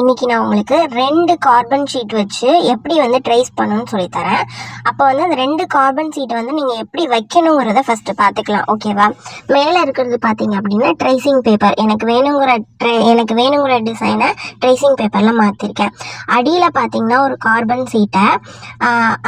இன்னைக்கு நான் உங்களுக்கு ரெண்டு கார்பன் ஷீட் வச்சு எப்படி வந்து ட்ரேஸ் பண்ணணும்னு சொல்லித்தரேன். அப்போ வந்து அந்த ரெண்டு கார்பன் ஷீட்டை வந்து நீங்கள் எப்படி வைக்கணுங்கிறத ஃபஸ்ட்டு பார்த்துக்கலாம் ஓகேவா மேலே இருக்கிறது பார்த்தீங்க அப்படின்னா ட்ரேசிங் பேப்பர் எனக்கு வேணுங்கிற ட்ரே எனக்கு வேணுங்கிற டிசைனை ட்ரேசிங் பேப்பரில் மாற்றிருக்கேன் அடியில் பார்த்தீங்கன்னா ஒரு கார்பன் சீட்டை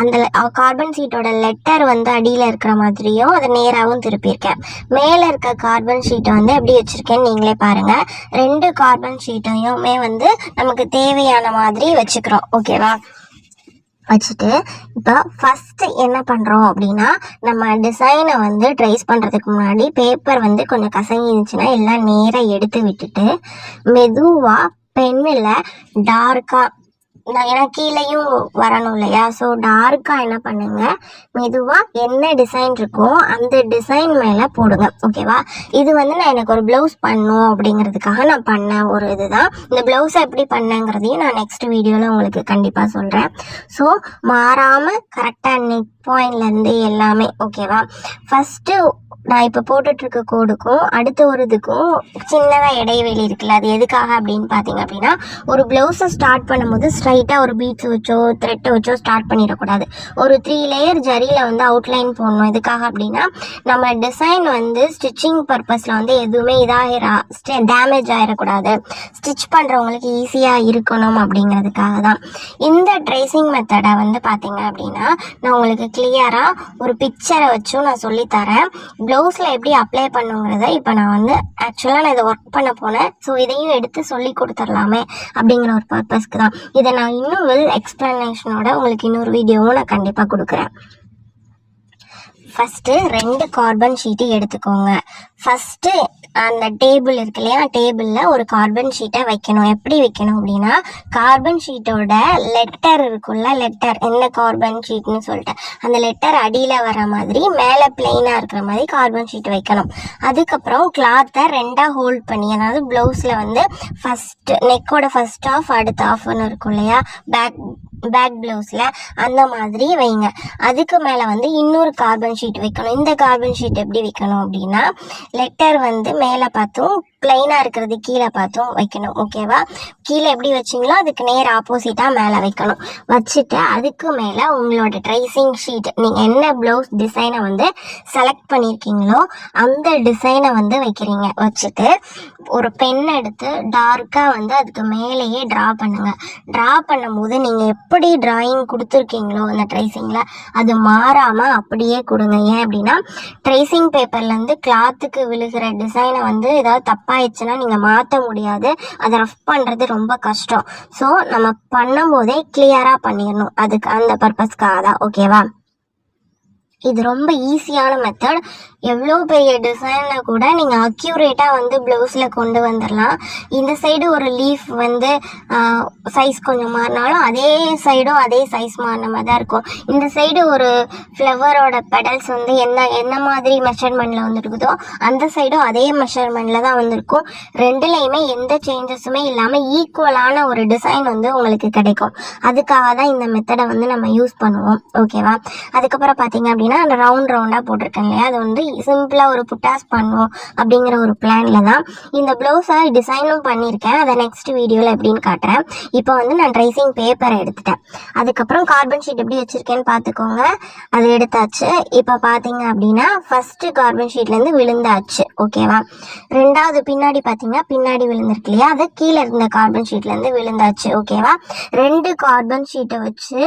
அந்த கார்பன் சீட்டோட லெட்டர் வந்து அடியில் இருக்கிற மாதிரியும் அதை நேராகவும் திருப்பியிருக்கேன். மேலே இருக்க கார்பன் ஷீட்டை வந்து எப்படி வச்சுருக்கேன்னு நீங்களே பாருங்கள் ரெண்டு கார்பன் ஷீட்டையுமே வந்து நமக்கு தேவையான மாதிரி வச்சுக்கிறோம். ஓகேவா வச்சுட்டு இப்போ ஃபஸ்ட்டு என்ன பண்ணுறோம் அப்படின்னா நம்ம டிசைனை வந்து ட்ரேஸ் பண்ணுறதுக்கு முன்னாடி பேப்பர் வந்து கொஞ்சம் கசங்கிருந்துச்சுன்னா எல்லாம் நேராக எடுத்து விட்டுட்டு மெதுவாக பென்னில் டார்க்காக நான் ஏன்னா கீழேயும் வரணும் இல்லையா? ஸோ டார்க்காக என்ன பண்ணுங்க? மெதுவாக என்ன டிசைன் இருக்கோ அந்த டிசைன் மேலே போடுங்க. ஓகேவா இது வந்து நான் எனக்கு ஒரு ப்ளவுஸ் பண்ணும் அப்படிங்கிறதுக்காக நான் பண்ண ஒரு இதுதான். இந்த ப்ளவுஸை எப்படி பண்ணேங்கிறதையும் நான் நெக்ஸ்ட் வீடியோவில் உங்களுக்கு கண்டிப்பாக சொல்கிறேன் ஸோ மாறாமல் கரெக்டாக நிக் பாயிண்ட்லேருந்து எல்லாமே ஓகேவா ஃபஸ்ட்டு நான் இப்போ போட்டுட்ருக்க கோடுக்கும் அடுத்த ஒரு இதுக்கும் சின்னதாக இடைவெளி இருக்குல்ல அது எதுக்காக அப்படின்னு பார்த்தீங்க அப்படின்னா ஒரு ப்ளவுஸை ஸ்டார்ட் பண்ணும்போது ஸ்ட்ரைட்டாக ஒரு பீட்ஸ் வச்சோ த்ரெட்டை வச்சோ ஸ்டார்ட் பண்ணிடக்கூடாது. ஒரு த்ரீ லேயர் ஜரியில் வந்து அவுட்லைன் போடணும். எதுக்காக அப்படின்னா நம்ம டிசைன் வந்து ஸ்டிச்சிங் பர்பஸில் வந்து எதுவுமே இதாகிரா டேமேஜ் ஆகிடக்கூடாது ஸ்டிச் பண்ணுறவங்களுக்கு ஈஸியாக இருக்கணும் அப்படிங்கிறதுக்காக தான் இந்த ட்ரேசிங் மெத்தடை வந்து பார்த்தீங்க அப்படின்னா நான் உங்களுக்கு கிளியராக ஒரு பிக்சரை வச்சும் நான் சொல்லித்தரேன். ப்ளவுஸில் எப்படி அப்ளை பண்ணுங்கிறத இப்போ நான் வந்து ஆக்சுவலாக நான் இதை ஒர்க் பண்ண போனேன் ஸோ இதையும் எடுத்து சொல்லி கொடுத்துடலாமே அப்படிங்கிற ஒரு பர்பஸ்க்கு தான். இதை நான் இன்னும் வெல் எக்ஸ்ப்ளனேஷனோட உங்களுக்கு இன்னொரு வீடியோவும் நான் கண்டிப்பாக கொடுக்குறேன். ஃபஸ்ட்டு ரெண்டு கார்பன் ஷீட்டு எடுத்துக்கோங்க. ஃபஸ்ட்டு அந்த டேபிள் இருக்கு இல்லையா? டேபிளில் ஒரு கார்பன் ஷீட்டை வைக்கணும். எப்படி வைக்கணும் அப்படின்னா கார்பன் ஷீட்டோட லெட்டர் இருக்குல்ல லெட்டர் என்ன கார்பன் ஷீட்னு சொல்லிட்டு. அந்த லெட்டர் அடியில் வர மாதிரி மேலே பிளெயினாக இருக்கிற மாதிரி கார்பன் ஷீட் வைக்கணும். அதுக்கப்புறம் கிளாத்தை ரெண்டாக ஹோல்ட் பண்ணி அதாவது ப்ளவுஸில் வந்து ஃபஸ்ட்டு நெக்கோட ஃபஸ்ட் ஆஃப் அடுத்த ஆஃப்னு இருக்கும் இல்லையா? பேக் பேக் ப்ளவுஸில் அந்த மாதிரி வைங்க. அதுக்கு மேலே வந்து இன்னொரு கார்பன் ஷீட் வைக்கணும். இந்த கார்பன் ஷீட் எப்படி வைக்கணும் அப்படின்னா லெட்டர் வந்து மேலே பார்த்தும் பிளைனாக இருக்கிறது கீழே பார்த்தும் வைக்கணும். ஓகேவா கீழே எப்படி வச்சிங்களோ அதுக்கு நேர் ஆப்போசிட்டாக மேலே வைக்கணும். வச்சுட்டு அதுக்கு மேலே உங்களோட ட்ரைசிங் ஷீட் நீங்கள் என்ன ப்ளவுஸ் டிசைனை வந்து செலக்ட் பண்ணியிருக்கீங்களோ அந்த டிசைனை வந்து வைக்கிறீங்க. வச்சுட்டு ஒரு பென் எடுத்து டார்க்காக வந்து அதுக்கு மேலேயே ட்ரா பண்ணுங்கள் ட்ரா பண்ணும்போது நீங்கள் எப்படி டிராயிங் கொடுத்துருக்கீங்களோ அந்த ட்ரைசிங்கில் அது மாறாமல் அப்படியே கொடுங்க. ஏன் அப்படின்னா ட்ரைசிங் பேப்பர்லேருந்து கிளாத்துக்கு விழுகிற டிசைனை வந்து ஏதாவது தப்பாயிடுச்சுன்னா நீங்கள் மாற்ற முடியாது. அதை ரஃப் பண்ணுறது ரொம்ப கஷ்டம். ஸோ நம்ம பண்ணும்போதே கிளியராக பண்ணிடணும். அதுக்கு அந்த பர்பஸ்க்காக தான். ஓகேவா இது ரொம்ப ஈஸியான மெத்தட் எவ்வளோ பெரிய டிசைனில் கூட நீங்கள் அக்யூரேட்டாக வந்து ப்ளவுஸில் கொண்டு வந்துடலாம் இந்த சைடு ஒரு லீஃப் வந்து சைஸ் கொஞ்சம் மாறினாலும் அதே சைடும் அதே சைஸ் மாறின மாதிரி தான் இருக்கும். இந்த சைடு ஒரு ஃப்ளவரோட பெடல்ஸ் வந்து என்ன என்ன மாதிரி மெஷர்மெண்ட்டில் வந்துருக்குதோ அந்த சைடும் அதே மெஷர்மெண்ட்டில் தான் வந்திருக்கும். ரெண்டுலேயுமே எந்த சேஞ்சஸுமே இல்லாமல் ஈக்குவலான ஒரு டிசைன் வந்து உங்களுக்கு கிடைக்கும். அதுக்காக தான் இந்த மெத்தடை வந்து நம்ம யூஸ் பண்ணுவோம். ஓகேவா அதுக்கப்புறம் பார்த்தீங்க அப்படின்னா அந்த ரவுண்ட் ரவுண்டாக போட்டிருக்கேன் இல்லையா? அது வந்து சிம்பிளாக ஒரு புட்டாஸ் பண்ணுவோம் அப்படிங்கிற ஒரு பிளானில் தான் இந்த ப்ளவுஸை டிசைனும் பண்ணியிருக்கேன். அதை நெக்ஸ்ட் வீடியோவில் எப்படின்னு காட்டுறேன். இப்போ வந்து நான் ட்ரைசிங் பேப்பரை எடுத்துட்டேன். அதுக்கப்புறம் கார்பன் ஷீட் எப்படி வச்சுருக்கேன்னு பார்த்துக்கோங்க. அது எடுத்தாச்சு. இப்போ பார்த்தீங்க அப்படின்னா ஃபஸ்ட்டு கார்பன் ஷீட்லேருந்து விழுந்தாச்சு. ஓகேவா ரெண்டாவது பின்னாடி பார்த்தீங்கன்னா பின்னாடி விழுந்திருக்கு இல்லையா? அது கீழே இருந்த கார்பன் ஷீட்லேருந்து விழுந்தாச்சு. ஓகேவா ரெண்டு கார்பன் ஷீட்டை வச்சு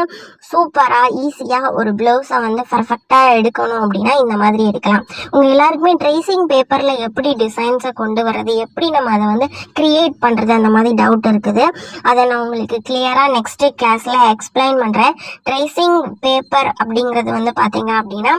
சூப்பராக ஈஸியாக ஒரு ப்ளவுஸை வந்து பர்ஃபெக்டாக எடுக்கணும் அப்படின்னா இந்த மாதிரி எடுக்கலாம். உங்கள் எல்லாருக்குமே ட்ரேசிங் பேப்பரில் எப்படி டிசைன்ஸை கொண்டு வர்றது எப்படி நம்ம அதை வந்து க்ரியேட் பண்ணுறது அந்த மாதிரி டவுட் இருக்குது. அதை நான் உங்களுக்கு கிளியராக நெக்ஸ்ட்டு கிளாஸில் எக்ஸ்பிளைன் பண்ணுறேன் ட்ரேசிங் பேப்பர் அப்படிங்கிறது வந்து பார்த்தீங்க அப்படின்னா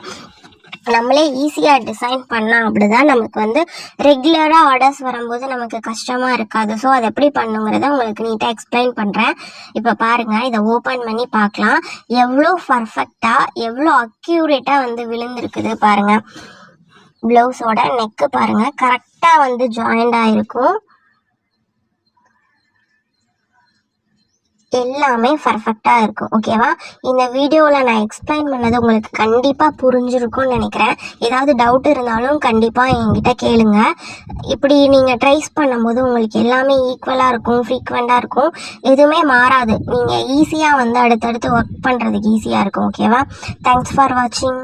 நம்மளே ஈஸியாக டிசைன் பண்ணால் அப்படிதான் நமக்கு வந்து ரெகுலராக ஆர்டர்ஸ் வரும்போது நமக்கு கஷ்டமாக இருக்காது. ஸோ அதை எப்படி பண்ணுங்கிறத உங்களுக்கு நீட்டாக எக்ஸ்பிளைன் பண்ணுறேன் இப்போ பாருங்கள் இதை ஓப்பன் பண்ணி பார்க்கலாம். எவ்வளோ பர்ஃபெக்டாக எவ்வளோ அக்யூரேட்டாக வந்து விழுந்திருக்குது பாருங்கள் ப்ளவுஸோட நெக்கு பாருங்கள் கரெக்டாக வந்து ஜாயிண்ட் ஆகிருக்கும் எல்லாமே பர்ஃபெக்டாக இருக்கும் ஓகேவா இந்த வீடியோவில் நான் எக்ஸ்பிளைன் பண்ணது உங்களுக்கு கண்டிப்பாக புரிஞ்சிருக்கும்னு நினைக்கிறேன். ஏதாவது டவுட் இருந்தாலும் கண்டிப்பாக என்கிட்ட கேளுங்க. இப்படி நீங்கள் ட்ரைஸ் பண்ணும்போது உங்களுக்கு எல்லாமே ஈக்குவலாக இருக்கும் ஃப்ரீக்வெண்ட்டாக இருக்கும். எதுவுமே மாறாது. நீங்கள் ஈஸியாக வந்து அடுத்தடுத்து ஒர்க் பண்ணுறதுக்கு ஈஸியாக இருக்கும் ஓகேவா தேங்க்ஸ் ஃபார் வாட்சிங்